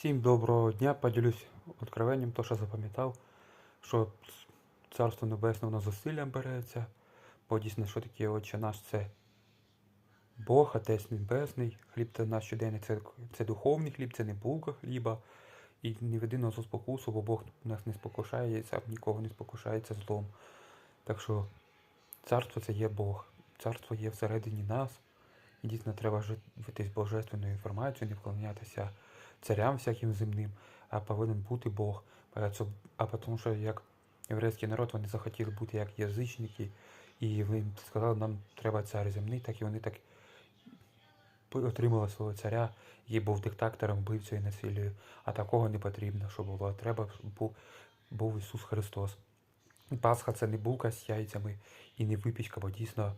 Всім доброго дня, поділюсь откровенням, то що запам'ятав, що Царство Небесне воно зусиллям береться, бо дійсно, що таке Отче наш, це Бог, Отець Небесний, хліб це наш щоденний, це, це духовний хліб, це не булка хліба. І не веди нас спокусу, бо Бог нас не спокушається, нікого не спокушається злом. Так що царство це є Бог, царство є всередині нас. І дійсно треба жити божественною інформацією, не вклонятися царям всяким земним, а повинен бути Бог. А тому що як єврейський народ вони захотіли бути як язичники, і їм сказали, нам треба цар земний, так і вони так отримали свого царя, який був диктатором, вбивцею і насилію. А такого не потрібно, щоб було. Треба, був, був Ісус Христос. Пасха це не булка з яйцями і не випічка, бо дійсно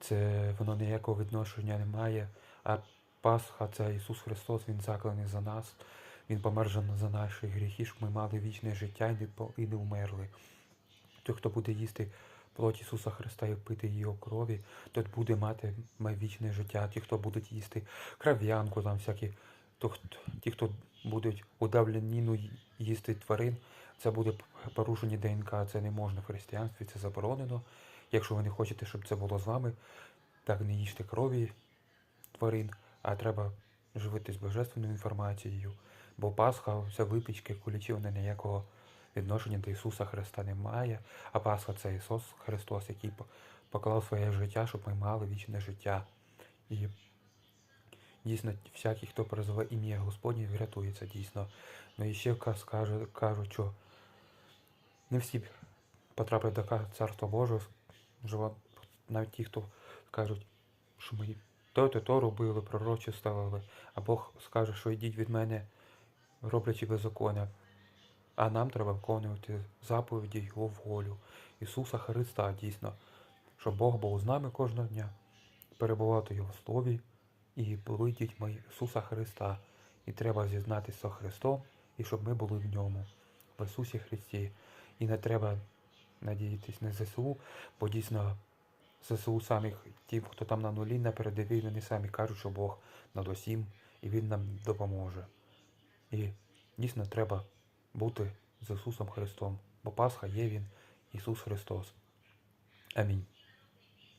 це воно ніякого відношення не має. А Пасха це Ісус Христос, Він заклений за нас. Він помер за наші гріхи, щоб ми мали вічне життя і не, вмерли. Той, хто буде їсти плоть Ісуса Христа і пити Його крові, той буде мати вічне життя. Ті, хто будуть їсти кров'янку, там всякі, то, ті, хто будуть удавленіну їсти тварин, це буде порушення ДНК, це не можна в християнстві, це заборонено. Якщо ви не хочете, щоб це було з вами, так не їжте крові тварин, а треба живити з божественною інформацією. Бо Пасха, вся випічки, кулічі, вони ніякого відношення до Ісуса Христа не має. А Пасха це Ісус Христос, який поклав своє життя, щоб ми мали вічне життя. І дійсно, всякий, хто призове ім'я Господнє, врятується дійсно. Ну і ще ка- скаже, кажуть, що не всі потраплять до Царства Божого, навіть ті, хто кажуть, що ми то то робили, пророчі ставили, а Бог скаже, що йдіть від мене, роблячи беззаконня. А нам треба виконувати заповіді Його волю Ісуса Христа дійсно, щоб Бог був з нами кожного дня, перебувати в Його слові і були дітьми Ісуса Христа. І треба зізнатися з Христом, і щоб ми були в ньому, в Ісусі Христі. І не треба надіятись на ЗСУ, бо дійсно ЗСУ самі, ті, хто там на нулі на передовій, вони самі кажуть, що Бог над усім і Він нам допоможе. І дійсно треба бути з Ісусом Христом, бо Пасха є Він, Ісус Христос. Амінь.